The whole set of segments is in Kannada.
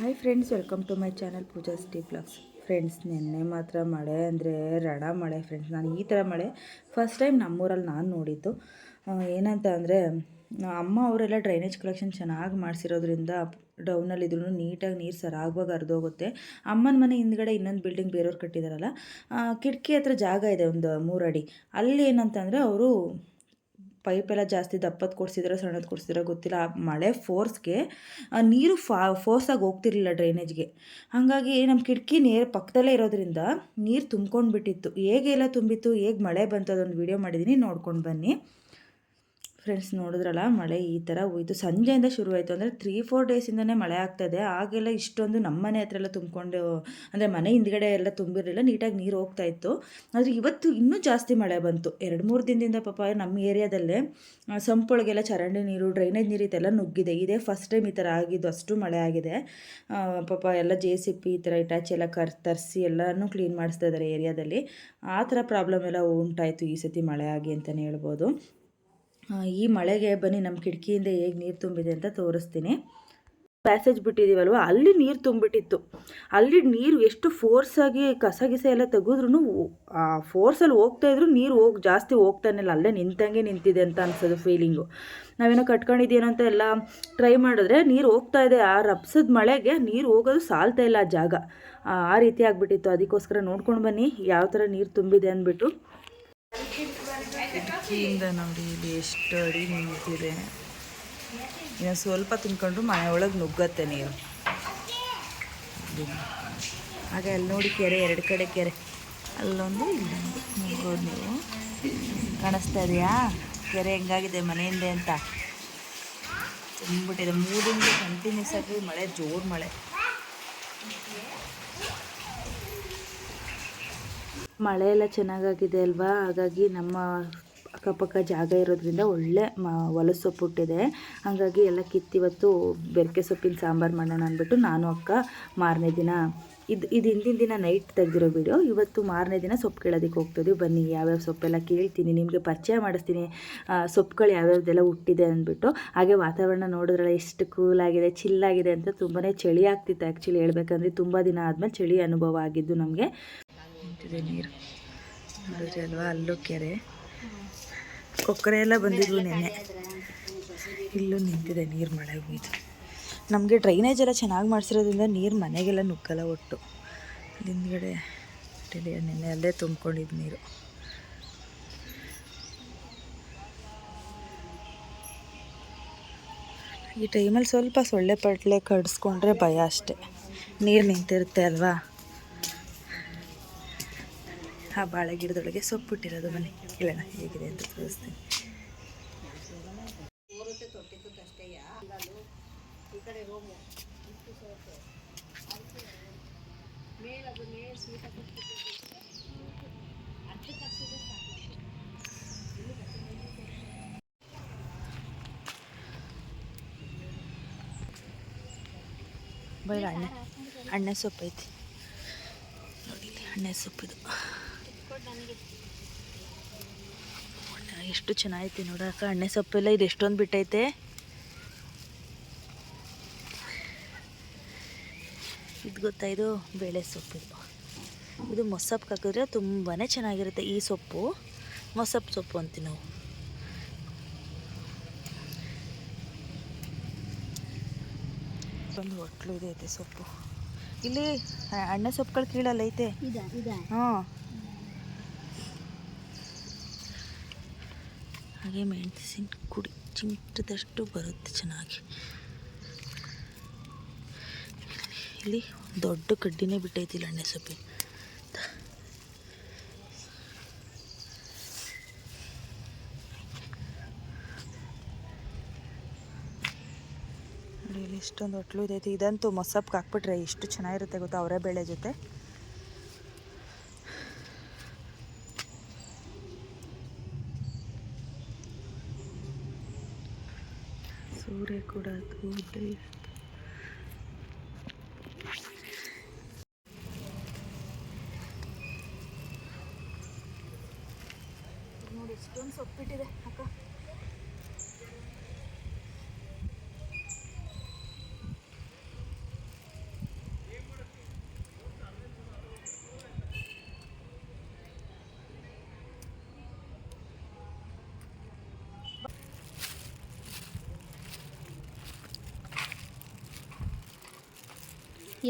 Hi friends welcome to my channel Pooja ಸ್ಟಿ blogs friends ನಿನ್ನೆ ಮಾತ್ರ ಮಳೆ ಅಂದರೆ ರಣ ಮಳೆ ಫ್ರೆಂಡ್ಸ್ ನಾನು ಈ ಥರ ಮಳೆ ಫಸ್ಟ್ ಟೈಮ್ ನಮ್ಮೂರಲ್ಲಿ ನಾನು ನೋಡಿದ್ದು. ಏನಂತ ಅಂದರೆ, ಅಮ್ಮ ಅವರೆಲ್ಲ ಡ್ರೈನೇಜ್ ಕಲೆಕ್ಷನ್ ಚೆನ್ನಾಗಿ ಮಾಡಿಸಿರೋದ್ರಿಂದ ಡೌನಲ್ಲಿದ್ರು ನೀಟಾಗಿ ನೀರು ಸರಾಗವಾಗಿ ಹರಿದೋಗುತ್ತೆ. ಅಮ್ಮನ ಮನೆ ಹಿಂದ್ಗಡೆ ಇನ್ನೊಂದು ಬಿಲ್ಡಿಂಗ್ ಬೇರೆಯವ್ರು ಕಟ್ಟಿದಾರಲ್ಲ ಕಿಟಕಿ ಹತ್ರ ಜಾಗ ಇದೆ ಒಂದು ಮೂರಡಿ. ಅಲ್ಲಿ ಏನಂತಂದರೆ ಅವರು ಪೈಪೆಲ್ಲ ಜಾಸ್ತಿ ದಪ್ಪದ ಕೊಡ್ಸಿದ್ರೆ, ಸಣ್ಣದು ಕೊಡ್ಸಿದ್ರೆ ಗೊತ್ತಿಲ್ಲ. ಮಳೆ ಫೋರ್ಸ್ಗೆ ನೀರು ಫಾ ಫೋರ್ಸಾಗಿ ಹೋಗ್ತಿರ್ಲಿಲ್ಲ ಡ್ರೈನೇಜ್ಗೆ ಹಾಗಾಗಿ ನಮ್ಮ ಕಿಟಕಿ ನೇರ ಪಕ್ಕದಲ್ಲೇ ಇರೋದ್ರಿಂದ ನೀರು ತುಂಬ್ಕೊಂಡು ಬಿಟ್ಟಿತ್ತು. ಹೇಗೆಲ್ಲ ತುಂಬಿತ್ತು, ಹೇಗೆ ಮಳೆ ಬಂತು ಅದೊಂದು ವಿಡಿಯೋ ಮಾಡಿದ್ದೀನಿ ನೋಡ್ಕೊಂಡು ಬನ್ನಿ. ಫ್ರೆಂಡ್ಸ್ ನೋಡಿದ್ರಲ್ಲ, ಮಳೆ ಈ ಥರ ಹೋಯಿತು. ಸಂಜೆಯಿಂದ ಶುರುವಾಯಿತು ಅಂದರೆ ತ್ರೀ ಫೋರ್ ಡೇಸಿಂದನೇ ಮಳೆ ಆಗ್ತಾಯಿದೆ ಆಗೆಲ್ಲ ಇಷ್ಟೊಂದು ನಮ್ಮ ಮನೆ ಹತ್ರ ಎಲ್ಲ ತುಂಬಿಕೊಂಡು, ಅಂದರೆ ಮನೆ ಹಿಂದ್ಗಡೆ ಎಲ್ಲ ತುಂಬಿರಲಿಲ್ಲ, ನೀಟಾಗಿ ನೀರು ಹೋಗ್ತಾ ಇತ್ತು. ಆದರೆ ಇವತ್ತು ಇನ್ನೂ ಜಾಸ್ತಿ ಮಳೆ ಬಂತು. ಎರಡು, ಮೂರು ದಿನದಿಂದ ಪಾಪ ನಮ್ಮ ಏರಿಯಾದಲ್ಲೇ ಸಂಪೊಳಗೆಲ್ಲ ಚರಂಡಿ ನೀರು ಡ್ರೈನೇಜ್ ನೀರು ಇದೆಲ್ಲ ನುಗ್ಗಿದೆ. ಇದೇ ಫಸ್ಟ್ ಟೈಮ್ ಈ ಥರ ಆಗಿದ್ದು, ಅಷ್ಟು ಮಳೆ ಆಗಿದೆ. ಪಾಪ ಎಲ್ಲ ಜೆ ಸಿ ಪಿ ಈ ಥರ ಇಟ್ಯಾಚ್ ಎಲ್ಲ ಕರ್, ತರಿಸಿ ಎಲ್ಲನೂ ಕ್ಲೀನ್ ಮಾಡಿಸ್ತಾ ಇದ್ದಾರೆ ಏರಿಯಾದಲ್ಲಿ. ಆ ಥರ ಪ್ರಾಬ್ಲಮ್ ಎಲ್ಲ ಉಂಟಾಯಿತು ಈ ಸತಿ ಮಳೆ ಆಗಿ ಅಂತಲೇ ಹೇಳ್ಬೋದು. ಈ ಮಳೆಗೆ ಬನ್ನಿ ನಮ್ಮ ಕಿಟಕಿಯಿಂದ ಹೇಗೆ ನೀರು ತುಂಬಿದೆ ಅಂತ ತೋರಿಸ್ತೀನಿ. ಪ್ಯಾಸೇಜ್ ಬಿಟ್ಟಿದ್ದೀವಲ್ವ ಅಲ್ಲಿ ನೀರು ತುಂಬಿಟ್ಟಿತ್ತು ಅಲ್ಲಿ ನೀರು ಎಷ್ಟು ಫೋರ್ಸಾಗಿ ಕಸ ಗಿಸ ಎಲ್ಲ ತೆಗೆದ್ರೂ ಆ ಫೋರ್ಸಲ್ಲಿ ಹೋಗ್ತಾ ಇದ್ರು, ನೀರು ಹೋಗಿ, ಜಾಸ್ತಿ ಹೋಗ್ತಾನೆ ಇಲ್ಲ ಅಲ್ಲೇ ನಿಂತಂಗೆ ನಿಂತಿದೆ ಅಂತ ಅನ್ಸೋದು ಫೀಲಿಂಗು ನಾವೇನೋ ಕಟ್ಕೊಂಡಿದ್ದೀನೋ ಅಂತ ಎಲ್ಲ ಟ್ರೈ ಮಾಡಿದ್ರೆ ನೀರು ಹೋಗ್ತಾ ಇದೆ. ಆ ರಪ್ಸದ ಮಳೆಗೆ ನೀರು ಹೋಗೋದು ಸಾಲ್ತಾ ಇಲ್ಲ ಆ ಜಾಗ. ಆ ರೀತಿ ಆಗಿಬಿಟ್ಟಿತ್ತು. ಅದಕ್ಕೋಸ್ಕರ ನೋಡ್ಕೊಂಡು ಬನ್ನಿ, ಯಾವ ಥರ ನೀರು ತುಂಬಿದೆ ಅಂದ್ಬಿಟ್ಟು. ಕಿಟಕಿಯಿಂದ ನೋಡಿ ಇಲ್ಲಿ ಎಷ್ಟು ಅಡಿ ನಿಂತಿದೆ. ಇನ್ನು ಸ್ವಲ್ಪ ತಿನ್ಕೊಂಡ್ರು ಮನೆ ಒಳಗೆ ನುಗ್ಗತ್ತೆ ನೀರು. ಹಾಗೆ ಅಲ್ಲಿ ನೋಡಿ ಕೆರೆ, ಎರಡು ಕಡೆ ಕೆರೆ. ಅಲ್ಲೊಂದು ಇಲ್ಲೊಂದು ನುಗ್ಗೋದು. ಕಾಣಿಸ್ತಾ ಇದೆಯಾ? ಕೆರೆ ಹೆಂಗಾಗಿದೆ ಮನೆಯಿಂದ ಅಂತ. ತುಂಬಿಟ್ಟಿದೆ ಮೂರಿಂದ ಕಂಟಿನ್ಯೂಸ್ ಆಗಿ ಮಳೆ, ಜೋರು ಮಳೆ. ಮಳೆ ಎಲ್ಲ ಚೆನ್ನಾಗಾಗಿದೆ ಅಲ್ವಾ? ಹಾಗಾಗಿ ನಮ್ಮ ಅಕ್ಕಪಕ್ಕ ಜಾಗ ಇರೋದ್ರಿಂದ ಒಳ್ಳೆ, ಮ ಹೊಲಸು ಸೊಪ್ಪು ಹುಟ್ಟಿದೆ. ಹಾಗಾಗಿ ಎಲ್ಲ ಕಿತ್ತಿವತ್ತು ಬೆರಕೆ ಸೊಪ್ಪಿನ ಸಾಂಬಾರು ಮಾಡೋಣ ಅಂದ್ಬಿಟ್ಟು ನಾನು, ಅಕ್ಕ, ಮಾರನೇ ದಿನ ಇದು ಇದು ಹಿಂದಿನ ದಿನ ನೈಟ್ ತೆಗೆದಿರೋ ವಿಡಿಯೋ ಇವತ್ತು ಮಾರನೇ ದಿನ ಸೊಪ್ಪು ಕೇಳೋದಕ್ಕೆ ಹೋಗ್ತಿದ್ವಿ. ಬನ್ನಿ, ಯಾವ್ಯಾವ ಸೊಪ್ಪೆಲ್ಲ ಕೇಳ್ತೀನಿ, ನಿಮಗೆ ಪರಿಚಯ ಮಾಡಿಸ್ತೀನಿ. ಸೊಪ್ಪುಗಳು ಯಾವ್ಯಾವ್ದೆಲ್ಲ ಹುಟ್ಟಿದೆ ಅಂದ್ಬಿಟ್ಟು. ಹಾಗೆ ವಾತಾವರಣ ನೋಡಿದ್ರಲ್ಲ ಎಷ್ಟು ಕೂಲಾಗಿದೆ ಚಿಲ್ಲಾಗಿದೆ ಅಂತ ತುಂಬಾ ಚಳಿ ಆಗ್ತಿತ್ತು ಆ್ಯಕ್ಚುಲಿ ಹೇಳ್ಬೇಕಂದ್ರೆ. ತುಂಬ ದಿನ ಆದಮೇಲೆ ಚಳಿ ಅನುಭವ ಆಗಿದ್ದು ನಮಗೆ. ನೀರು. ಅಲ್ವಾ? ಅಲ್ಲೂ ಕೆರೆ. ಕೊಕ್ಕರೆ ಎಲ್ಲ ಬಂದಿದ್ವು ನೆನ್ನೆ. ಇಲ್ಲೂ ನಿಂತಿದೆ ನೀರು ಮಳೆ ಹೋಗಿದ್ದು ನಮಗೆ ಡ್ರೈನೇಜ್ ಎಲ್ಲ ಚೆನ್ನಾಗಿ ಮಾಡಿಸಿರೋದ್ರಿಂದ ನೀರು ಮನೆಗೆಲ್ಲ ನುಗ್ಗಲ್ಲ ಒಟ್ಟು. ಹಿಂದ್ಗಡೆ ನೆನ್ನೆ ಅಲ್ಲೇ ತುಂಬ್ಕೊಂಡಿದ್ದು ನೀರು. ಈ ಟೈಮಲ್ಲಿ ಸ್ವಲ್ಪ ಸೊಳ್ಳೆ ಪಟ್ಲೆ ಕಡಿಸ್ಕೊಂಡ್ರೆ ಭಯ ಅಷ್ಟೆ. ನೀರು ನಿಂತಿರುತ್ತೆ ಅಲ್ವಾ? ಆ ಬಾಳೆ ಗಿಡದೊಳಗೆ ಸೊಪ್ಪು ಮನೆ. ಕೇಳೋಣ ಹೇಗಿದೆ ಅಂತ ತೋರಿಸ್ತೀನಿ. ಬೈಲ, ಅಣ್ಣ? ಅಣ್ಣ ಸೊಪ್ಪು ಐತಿ ನೋಡಿ ಅಣ್ಣ ಸೊಪ್ಪಿದು. ಎಷ್ಟು ಚೆನ್ನಾಗೈತಿ ನೋಡಕ್ಕ ಅಣ್ಣೆ ಸೊಪ್ಪೆಲ್ಲ ಇದು ಎಷ್ಟೊಂದು ಬಿಟ್ಟೈತೆ. ಇದು ಗೊತ್ತಾ ಇದು ಬೇಳೆ ಸೊಪ್ಪು ಇದು. ಮೊಸಪ್ಪು ಹಾಕಿದ್ರೆ ತುಂಬಾ ಚೆನ್ನಾಗಿರುತ್ತೆ ಈ ಸೊಪ್ಪು. ಮೊಸಪ್ಪು ಸೊಪ್ಪು ಅಂತೀವಿ ನಾವು. ಒಂದು ಹೊಟ್ಲು ಇದೈತೆ ಐತೆ ಸೊಪ್ಪು. ಇಲ್ಲಿ ಅಣ್ಣ ಅಣ್ಣೆ ಸೊಪ್ಪುಗಳು ಕೀಳಲ್ಲ ಐತೆ? ಹಾಂ. ಹಾಗೆ ಮೆಣಸಿನ ಕುಡಿ ಚಿಂಟದಷ್ಟು ಬರುತ್ತೆ ಚೆನ್ನಾಗಿ. ಇಲ್ಲಿ ದೊಡ್ಡ ಕಡ್ಡಿನೇ ಬಿಟ್ಟೈತಿಲ್ಲ ಎಣ್ಣೆ ಸೊಪ್ಪಿ. ಇಲ್ಲಿ ಇಷ್ಟೊಂದು ಹೊಟ್ಲು ಇದೈತಿ. ಇದಂತೂ ಮೊಸಪ್ಗೆ ಹಾಕ್ಬಿಟ್ರೆ ಎಷ್ಟು ಚೆನ್ನಾಗಿರುತ್ತೆ ಗೊತ್ತಾ, ಅವರೇ ಬೇಳೆ ಜೊತೆ. sobre curas muy.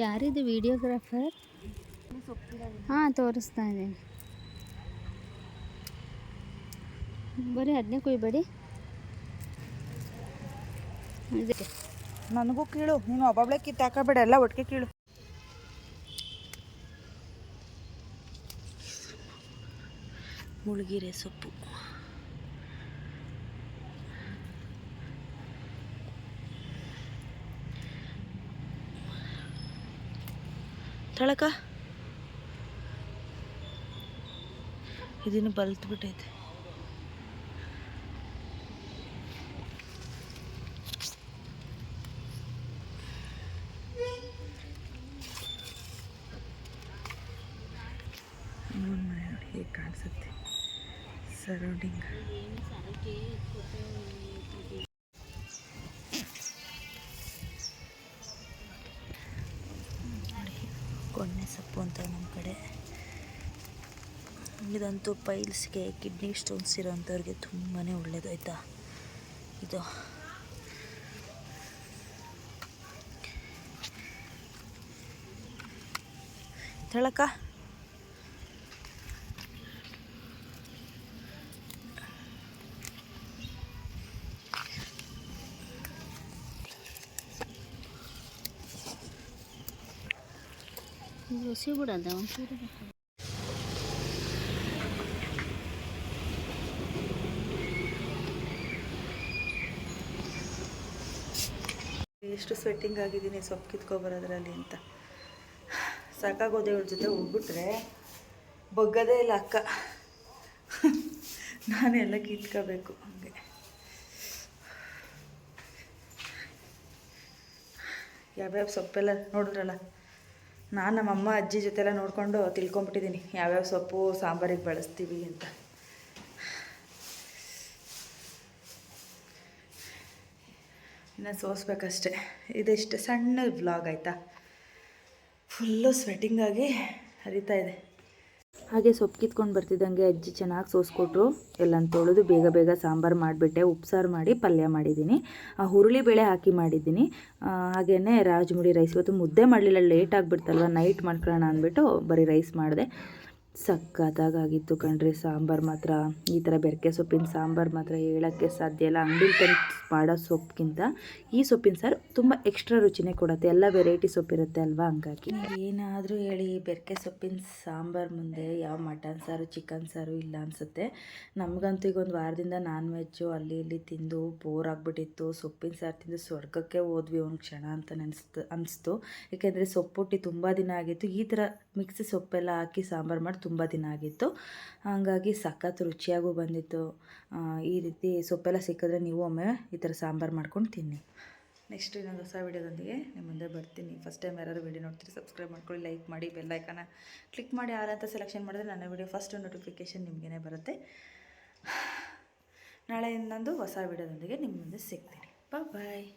ಯಾರಿದು ವಿಡಿಯೋಗ್ರಾಫರ್? ಹಾಂ ತೋರಿಸ್ತಾ ಇದ್ದೀನಿ ಬರೀ ಅದನ್ನೇ ಕುಯ್ಬೇಡಿ. ಇದೆ ನನಗೂ ಕೀಳು ನೀನು ಒಬ್ಬೊಬ್ಳೆ ಕಿತ್ತಾಕಬೇಡ ಎಲ್ಲ ಒಟ್ಟಿಗೆ ಕೀಳು. ಮುಳುಗಿರೆ ಸೊಪ್ಪು. ತಳಕ ಇದನ್ನು ಬಲ್ತ್ ಬಿಟ್ಟೈತೆ. ಹೇಗೆ ಕಾಣಿಸುತ್ತೆ. ಸರೌಂಡಿಂಗ್ ಕೊನ್ನೆ ಸೊಪ್ಪು ಅಂತ ನಮ್ಮ ಕಡೆ. ಇದಂತೂ ಪೈಲ್ಸ್ಗೆ ಕಿಡ್ನಿ ಸ್ಟೋನ್ಸ್ ಇರೋಂಥವ್ರಿಗೆ ತುಂಬಾ ಒಳ್ಳೇದು ಆಯಿತಾ? ಇದು. ತಳಕ ಹುಸಿ ಬಿಡಲ್ಲ ಒಂಚೂರು ಎಷ್ಟು ಸ್ವೆಟ್ಟಿಂಗ್ ಆಗಿದ್ದೀನಿ, ಸೊಪ್ಪು ಕಿತ್ಕೊಬರೋದ್ರಲ್ಲಿ ಅಂತ. ಸಾಕಾಗೋದೆ ಇವ್ರ ಜೊತೆ ಹೋಗ್ಬಿಟ್ರೆ ಬಗ್ಗದೇ ಇಲ್ಲ ಅಕ್ಕ. ನಾನೆಲ್ಲ ಕಿತ್ಕೋಬೇಕು ಹಂಗೆ. ಯಾವ್ಯಾವ ಸೊಪ್ಪೆಲ್ಲ ನೋಡಿದ್ರಲ್ಲ? ನಾನು ನಮ್ಮಮ್ಮ ಅಜ್ಜಿ ಜೊತೆಲ್ಲ ನೋಡಿಕೊಂಡು ತಿಳ್ಕೊಂಬಿಟ್ಟಿದ್ದೀನಿ ಯಾವ್ಯಾವ ಸೊಪ್ಪು ಸಾಂಬಾರಿಗೆ ಬಳಸ್ತೀವಿ ಅಂತ. ಇನ್ನು ಸೋಸ್ಬೇಕಷ್ಟೆ. ಇದಿಷ್ಟು ಸಣ್ಣ ವ್ಲಾಗ್ ಆಯಿತಾ? ಫುಲ್ಲು ಸ್ವೆಟ್ಟಿಂಗಾಗಿ ಹರಿತಾ ಇದೆ. ಹಾಗೆ ಸೊಪ್ಪು ಕಿತ್ಕೊಂಡು ಬರ್ತಿದ್ದಂಗೆ ಅಜ್ಜಿ ಚೆನ್ನಾಗಿ ಸೋಸ್ಕೊಟ್ರು. ಎಲ್ಲನ ತೊಳೆದು ಬೇಗ ಬೇಗ ಸಾಂಬಾರು ಮಾಡಿಬಿಟ್ಟೆ. ಉಪ್ಸಾರು ಮಾಡಿ ಪಲ್ಯ ಮಾಡಿದ್ದೀನಿ. ಆ ಹುರುಳಿ ಬೇಳೆ ಹಾಕಿ ಮಾಡಿದ್ದೀನಿ. ಹಾಗೆಯೇ ರಾಜಮುಡಿ ರೈಸ್ ಇವತ್ತು ಮುದ್ದೆ ಮಾಡಲಿಲ್ಲ. ಲೇಟ್ ಆಗಿಬಿಡ್ತಲ್ವ? ನೈಟ್ ಮಾಡ್ಕೊಳ್ಳೋಣ ಅಂದ್ಬಿಟ್ಟು ಬರೀ ರೈಸ್ ಮಾಡಿದೆ. ಸಕ್ಕತ್ತಾಗಿತ್ತು ಕಣ್ರಿ. ಸಾಂಬಾರು ಮಾತ್ರ. ಈ ಥರ ಬೆರಕೆ ಸೊಪ್ಪಿನ ಸಾಂಬಾರು ಮಾತ್ರ ಹೇಳೋಕ್ಕೆ ಸಾಧ್ಯ ಇಲ್ಲ. ಅಂಗಡಿಲಿ ತಂದು ಮಾಡೋ ಸೊಪ್ಪಿಗಿಂತ ಈ ಸೊಪ್ಪಿನ ಸಾರು ತುಂಬ ಎಕ್ಸ್ಟ್ರಾ ರುಚಿನೇ ಕೊಡುತ್ತೆ. ಎಲ್ಲ ವೆರೈಟಿ ಸೊಪ್ಪಿರುತ್ತೆ ಅಲ್ವಾ ಹಂಗಾಗಿ. ಏನಾದರೂ ಹೇಳಿ ಬೆರಕೆ ಸೊಪ್ಪಿನ ಸಾಂಬಾರು ಮುಂದೆ ಯಾವ ಮಟನ್ ಸಾರು, ಚಿಕನ್ ಸಾರು ಇಲ್ಲ ಅನಿಸುತ್ತೆ. ನಮಗಂತೂ ಈಗ ಒಂದು ವಾರದಿಂದ ನಾನ್ ವೆಜ್ಜು ಅಲ್ಲಿ ಇಲ್ಲಿ ತಿಂದು ಬೋರ್ ಆಗಿಬಿಟ್ಟಿತ್ತು. ಸೊಪ್ಪಿನ ಸಾರು ತಿಂದು ಸ್ವರ್ಗಕ್ಕೆ ಹೋದ್ವಿ ಒಂದು ಕ್ಷಣ ಅಂತ ನೆನೆಸ್ತು, ಅನಿಸ್ತು. ಏಕೆಂದರೆ ಸೊಪ್ಪುಟ್ಟಿ ತುಂಬ ದಿನ ಆಗಿತ್ತು. ಈ ಥರ ಮಿಕ್ಸಿ ಸೊಪ್ಪೆಲ್ಲ ಹಾಕಿ ಸಾಂಬಾರು ಮಾಡಿ ತುಂಬ ದಿನ ಆಗಿತ್ತು. ಹಾಗಾಗಿ ಸಖತ್ ರುಚಿಯಾಗೂ ಬಂದಿತ್ತು. ಈ ರೀತಿ ಸೊಪ್ಪೆಲ್ಲ ಸಿಕ್ಕಿದ್ರೆ ನೀವು ಒಮ್ಮೆ ಈ ಥರ ಸಾಂಬಾರು ಮಾಡ್ಕೊಂಡು ತಿನ್ನಿ. ನೆಕ್ಸ್ಟ್ ಇನ್ನೊಂದು ಹೊಸ ವೀಡಿಯೋದೊಂದಿಗೆ ನಿಮ್ಮ ಮುಂದೆ ಬರ್ತೀನಿ. ಫಸ್ಟ್ ಟೈಮ್ ಯಾರಾದ್ರು ವೀಡಿಯೋ ನೋಡ್ತೀರಿ ಸಬ್ಸ್ಕ್ರೈಬ್ ಮಾಡ್ಕೊಳ್ಳಿ ಲೈಕ್ ಮಾಡಿ ಬೆಲ್ ಐಕನ ಕ್ಲಿಕ್ ಮಾಡಿ ಅಂತ ಸೆಲೆಕ್ಷನ್ ಮಾಡಿದ್ರೆ ನನ್ನ ವೀಡಿಯೋ ಫಸ್ಟ್ ನೋಟಿಫಿಕೇಷನ್ ನಿಮಗೇ ಬರುತ್ತೆ. ನಾಳೆ ಇನ್ನೊಂದು ಹೊಸ ವೀಡಿಯೋದೊಂದಿಗೆ ನಿಮ್ಮ ಮುಂದೆ ಸಿಗ್ತೀನಿ. ಬಾಯ್